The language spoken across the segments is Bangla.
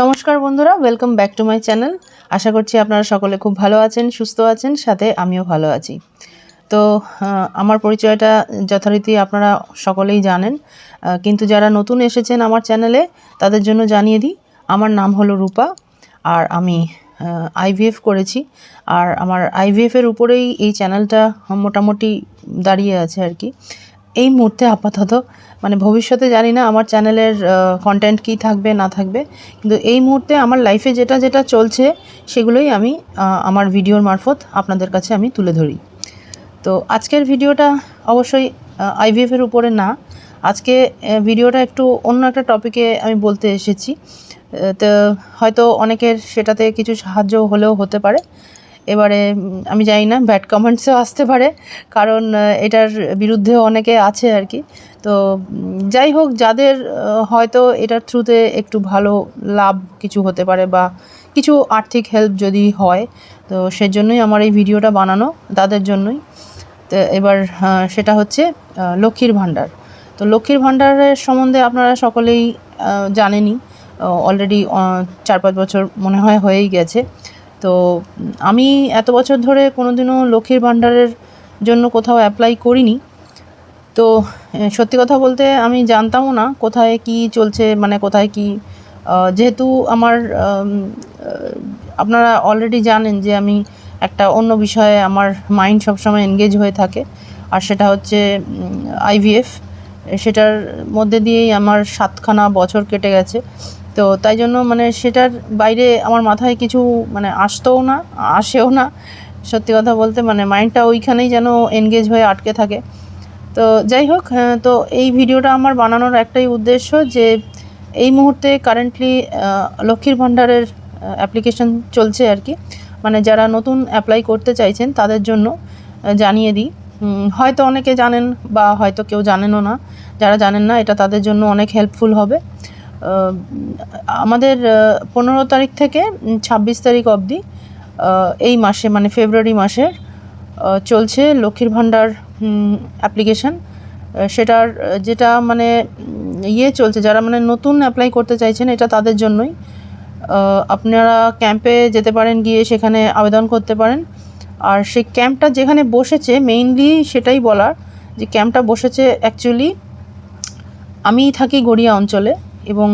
নমস্কার বন্ধুরা welcome back to my channel আশা করছি আপনারা সকলে খুব ভালো আছেন, সুস্থ আছেন, সাথে আমিও ভালো আছি। তো আমার পরিচয়টা যথারীতি আপনারা সকলেই জানেন। কিন্তু যারা নতুন এসেছেন আমার চ্যানেলে তাদের জন্য জানিয়ে দিই, আমার নাম হলো রূপা, আর আমি আইভিএফ করেছি। আর আমার আইভিএফের উপরেই এই চ্যানেলটা মোটামুটি দাঁড়িয়ে আছে আর কি। এই মুহূর্তে আপাতত মানে ভবিষ্যতে জানি না আমার চ্যানেলের কন্টেন্ট কী থাকবে, না থাকবে। কিন্তু এই মুহূর্তে আমার লাইফে যেটা যেটা চলছে, সেগুলোই আমি আমার ভিডিওর মারফত আপনাদের কাছে আমি তুলে ধরি। তো আজকের ভিডিওটা অবশ্যই আইভিএফের উপরে না। আজকে ভিডিওটা একটু অন্য একটা টপিকে আমি বলতে এসেছি। তো হয়তো অনেকের সেটাতে কিছু সাহায্য হলেও হতে পারে। এবারে আমি জানি না ব্যাড কমেন্টসও আসতে পারে, কারণ এটার বিরুদ্ধেও অনেকে আছে আর কি। তো যাই হোক, যাদের হয়তো এটার থ্রুতে একটু ভালো লাভ কিছু হতে পারে বা কিছু আর্থিক হেল্প যদি হয়, তো সেজন্যই আমার এই ভিডিওটা বানানো, তাদের জন্যই। তো এবার সেটা হচ্ছে লক্ষ্মীর ভাণ্ডার। তো লক্ষ্মীর ভাণ্ডারের সম্বন্ধে আপনারা সকলেই জানেনই অলরেডি চার পাঁচ বছর মনে হয় হয়েই গেছে। তো, আমি এত বছর ধরে কোনোদিনও লক্ষ্মীর ভাণ্ডারের জন্য কোথাও অ্যাপ্লাই করিনি। তো সত্যি কথা বলতে আমি জানতামও না কোথায় কি চলছে মানে কোথায় কি যেহেতু আমার আপনারা অলরেডি জানেন যে আমি একটা অন্য বিষয়ে আমার মাইন্ড সবসময় এনগেজ হয়ে থাকে। আর সেটা হচ্ছে আইভিএফ সেটার মধ্যে দিয়েই আমার সাতখানা বছর কেটে গেছে। তো তাই জন্য মানে সেটার বাইরে আমার মাথায় কিছু মানে আসতেও না, আসেও না। সত্যি কথা বলতে মানে মাইন্ডটা ওইখানেই যেন এনগেজ হয়ে আটকে থাকে। তো যাই হোক তো এই ভিডিওটা আমার বানানোর একটাই উদ্দেশ্য যে এই মুহূর্তে কারেন্টলি লক্ষ্মীর ভাণ্ডারের অ্যাপ্লিকেশন চলছে আর কি। মানে যারা নতুন অ্যাপ্লাই করতে চাইছেন তাদের জন্য জানিয়ে দিই। হয়তো অনেকে জানেন বা হয়তো কেউ জানেনও না। যারা জানেন না, এটা তাদের জন্য অনেক হেল্পফুল হবে। আমাদের পনেরো তারিখ থেকে ছাব্বিশ তারিখ অবধি এই মাসে মানে ফেব্রুয়ারি মাসের চলছে লক্ষ্মীর ভাণ্ডার অ্যাপ্লিকেশন সেটার, যেটা মানে ইয়ে চলছে, যারা মানে নতুন অ্যাপ্লাই করতে চাইছেন, এটা তাদের জন্যই। আপনারা ক্যাম্পে যেতে পারেন, গিয়ে সেখানে আবেদন করতে পারেন। আর সেই ক্যাম্পটা যেখানে বসেছে মেইনলি সেটাই বলার যে ক্যাম্পটা বসেছে অ্যাকচুয়ালি আমি থাকি গড়িয়া অঞ্চলে। এবং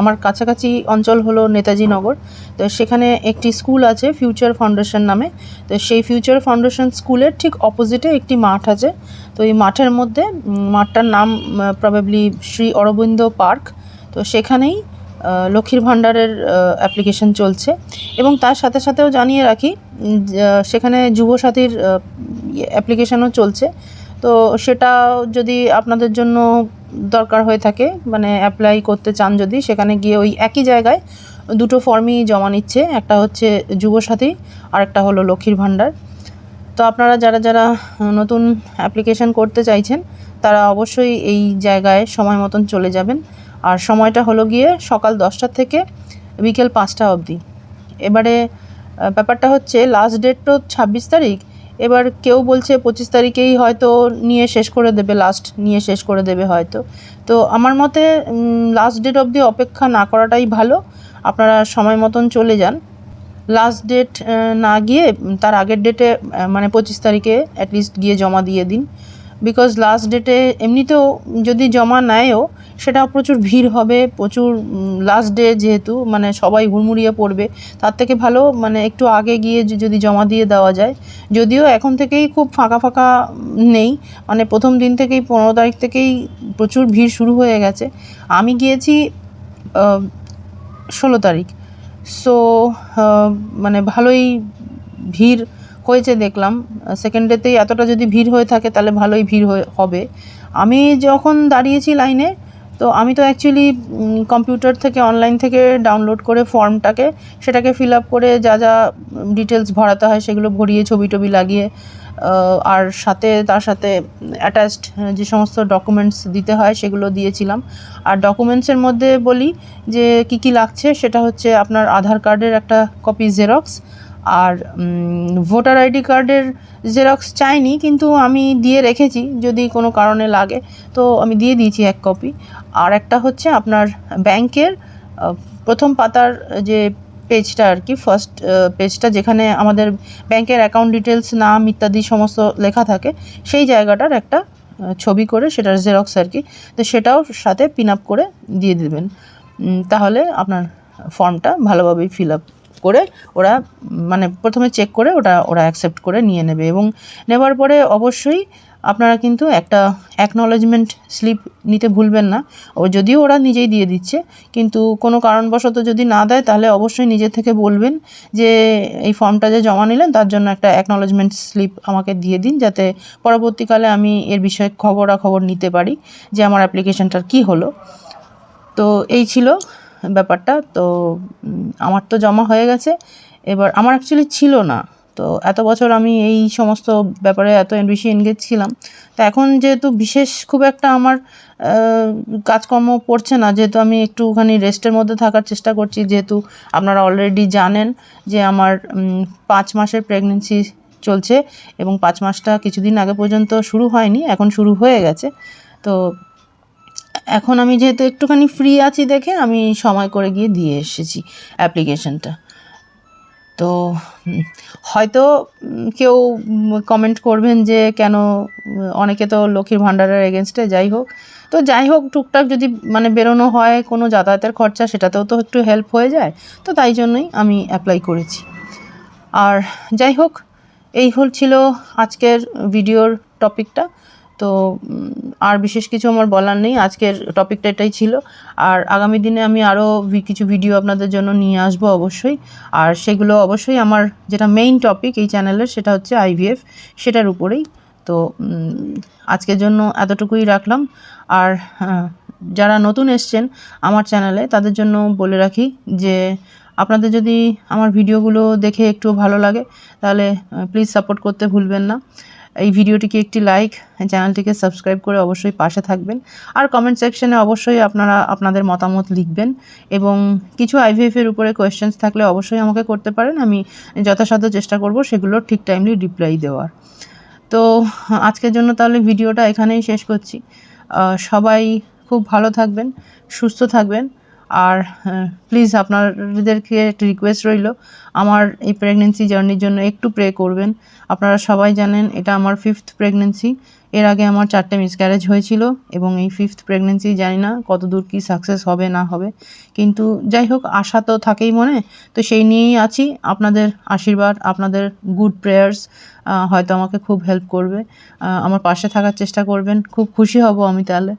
আমার কাছাকাছি অঞ্চল হলো নেতাজি নগর। তো সেখানে একটি স্কুল আছে ফিউচার ফাউন্ডেশন নামে। তো সেই ফিউচার ফাউন্ডেশন স্কুলের ঠিক অপোজিটে একটি মাঠ আছে। তো এই মাঠের মধ্যে মাঠটার নাম প্রবাবলি শ্রী অরবিন্দ পার্ক। তো সেখানেই লক্ষ্মীর ভাণ্ডারের অ্যাপ্লিকেশন চলছে। এবং তার সাথে সাথেও জানিয়ে রাখি সেখানে যুবসাথীর অ্যাপ্লিকেশনও চলছে। তো সেটা যদি আপনাদের জন্য দরকার হয়ে থাকে মানে অ্যাপ্লাই করতে চান যদি, সেখানে গিয়ে ওই একই জায়গায় দুটো ফর্মই জমা নিচ্ছে, একটা হচ্ছে যুবসাথী আর একটা হলো লক্ষ্মীর ভাণ্ডার। তো আপনারা যারা যারা নতুন অ্যাপ্লিকেশন করতে চাইছেন, তারা অবশ্যই এই জায়গায় সময় মতন চলে যাবেন। আর সময়টা হলো গিয়ে সকাল দশটা থেকে বিকেল পাঁচটা অবধি। এবারে ব্যাপারটা হচ্ছে লাস্ট ডেট তো ছাব্বিশ তারিখ এবার কেউ বলছে পঁচিশ তারিখেই হয়তো নিয়ে শেষ করে দেবে লাস্ট নিয়ে শেষ করে দেবে হয়তো। তো আমার মতে লাস্ট ডেট অবধি অপেক্ষা না করাটাই ভালো। আপনারা সময় মতন চলে যান। লাস্ট ডেট না গিয়ে তার আগের ডেটে মানে পঁচিশ তারিখে অ্যাটলিস্ট গিয়ে জমা দিয়ে দিন। বিকজ লাস্ট ডেটে এমনিতেও যদি জমা নেয়ও সেটা প্রচুর ভিড় হবে, প্রচুর লাস্ট ডে যেহেতু মানে সবাই হুড়মুড়িয়ে পড়বে, তার থেকে ভালো মানে একটু আগে গিয়ে যদি জমা দিয়ে দেওয়া যায়। যদিও এখন থেকেই খুব ফাঁকা ফাঁকা নেই মানে প্রথম দিন থেকেই, পনেরো তারিখ থেকেই প্রচুর ভিড় শুরু হয়ে গেছে। আমি গিয়েছি ষোলো তারিখ। সো মানে ভালোই ভিড় হয়েছে দেখলাম। সেকেন্ড ডেতেই এতটা যদি ভিড় হয়ে থাকে, তাহলে ভালোই ভিড় হবে। আমি যখন দাঁড়িয়েছি লাইনে তো আমি তো অ্যাকচুয়ালি কম্পিউটার থেকে অনলাইন থেকে ডাউনলোড করে ফর্মটাকে সেটাকে ফিল আপ করে যা যা ডিটেলস ভরাতে হয় সেগুলো ভরিয়ে ছবি টবি লাগিয়ে আর সাথে, তার সাথে অ্যাটাচড যে সমস্ত ডকুমেন্টস দিতে হয় সেগুলো দিয়েছিলাম। আর ডকুমেন্টসের মধ্যে বলি যে, কি কি লাগছে, সেটা হচ্ছে আপনার আধার কার্ডের একটা কপি জেরক্স আর ভোটার আইডি কার্ডের জেরক্স চাইনি, কিন্তু আমি দিয়ে রেখেছি, যদি কোনো কারণে লাগে। তো আমি দিয়ে দিয়েছি এক কপি আর একটা হচ্ছে আপনার ব্যাংকের প্রথম পাতার যে পেজটা আর কি ফার্স্ট পেজটা যেখানে আমাদের ব্যাংকের অ্যাকাউন্ট ডিটেলস নাম ইত্যাদি সমস্ত লেখা থাকে, সেই জায়গাটার একটা ছবি করে সেটার জেরক্স আর কি, তো সেটাও সাথে পিন আপ করে দিয়ে দেবেন। তাহলে আপনার ফর্মটা ভালোভাবেই ফিল আপ করে ওরা মানে প্রথমে চেক করে ওটা ওরা অ্যাকসেপ্ট করে নিয়ে নেবে এবং নেবার পরে অবশ্যই আপনারা কিন্তু একটা অ্যাকনলেজমেন্ট স্লিপ নিতে ভুলবেন না। ও যদিও ওরা নিজেই দিয়ে দিচ্ছে, কিন্তু কোনো কারণবশত যদি না দেয়, তাহলে অবশ্যই নিজে থেকে বলবেন যে, এই ফর্মটা যে জমা নিলেন, তার জন্য একটা অ্যাকনলেজমেন্ট স্লিপ আমাকে দিয়ে দিন, যাতে পরবর্তীকালে আমি এর বিষয়ে খবরাখবর নিতে পারি যে আমার অ্যাপ্লিকেশনটার কী হলো। তো এই ছিল ব্যাপারটা। তো আমার তো জমা হয়ে গেছে। এবার, আমার অ্যাকচুয়ালি ছিল না। তো এত বছর আমি এই সমস্ত ব্যাপারে এত বেশি এনগেজ ছিলাম। তো এখন যেহেতু বিশেষ খুব একটা আমার কাজকর্ম পড়ছে না, যেহেতু আমি একটুখানি রেস্টের মধ্যে থাকার চেষ্টা করছি, যেহেতু আপনারা অলরেডি জানেন যে আমার পাঁচ মাসের প্রেগনেন্সি চলছে এবং পাঁচ মাসটা কিছুদিন আগে পর্যন্ত শুরু হয়নি, এখন শুরু হয়ে গেছে। তো এখন আমি যেহেতু একটুখানি ফ্রি আছি দেখে আমি সময় করে গিয়ে দিয়ে এসেছি অ্যাপ্লিকেশনটা তো হয়তো কেউ কমেন্ট করবেন যে কেন অনেকে তো লক্ষ্মীর ভাণ্ডারের এগেনস্টে যাই হোক। তো যাই হোক, টুকটাক যদি মানে বেরোনো হয় কোনো যাতায়াতের খরচা, সেটাতেও তো একটু হেল্প হয়ে যায়। তো তাই জন্যই আমি অ্যাপ্লাই করেছি। আর যাই হোক, এই হল ছিল আজকের ভিডিওর টপিকটা তো আর বিশেষ কিছু আমার বলার নেই। আজকের টপিকটা এটাই ছিল। আর আগামী দিনে আমি আরও কিছু ভিডিও আপনাদের জন্য নিয়ে আসব অবশ্যই। আর সেগুলো অবশ্যই আমার যেটা মেইন টপিক এই চ্যানেলের সেটা হচ্ছে আইভিএফ সেটার উপরেই। তো আজকের জন্য এতটুকুই রাখলাম। আর হ্যাঁ, যারা নতুন এসছেন আমার চ্যানেলে তাদের জন্য বলে রাখি যে আপনাদের যদি আমার ভিডিওগুলো দেখে একটু ভালো লাগে তাহলে প্লিজ সাপোর্ট করতে ভুলবেন না। এই ভিডিওটিকে একটি লাইক চ্যানেলটিকে সাবস্ক্রাইব করে অবশ্যই পাশে থাকবেন। আর কমেন্ট সেকশনে অবশ্যই আপনারা আপনাদের মতামত লিখবেন এবং কিছু আইভিএফ এর উপরে কোয়েশ্চেন্স থাকলে অবশ্যই আমাকে করতে পারেন। আমি যথাসাধ্য চেষ্টা করব সেগুলোর ঠিক টাইমলি রিপ্লাই দেওয়ার। তো, আজকের জন্য তাহলে ভিডিওটা এখানেই শেষ করছি। সবাই খুব ভালো থাকবেন, সুস্থ থাকবেন। আর প্লিজ আপনাদেরকে একটা রিকোয়েস্ট রইল। আমার এই প্রেগনেন্সি জার্নির জন্য একটু প্রে করবেন। আপনারা সবাই জানেন, এটা আমার ফিফথ প্রেগনেন্সি এর আগে আমার চারটে মিসক্যারেজ হয়েছিল এবং এই ফিফথ প্রেগনেন্সি জানি না কত দূর কী সাকসেস হবে, না হবে। কিন্তু যাই হোক, আশা তো থাকেই মনে। তো সেই নিয়েই আছি। আপনাদের আশীর্বাদ, আপনাদের গুড প্রেয়ার্স হয়তো আমাকে খুব হেল্প করবে। আমার পাশে থাকার চেষ্টা করবেন। খুব খুশি হব আমি তাহলে।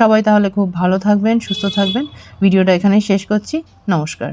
সবাই তাহলে খুব ভালো থাকবেন সুস্থ থাকবেন। ভিডিওটা এখানে শেষ করছি। নমস্কার।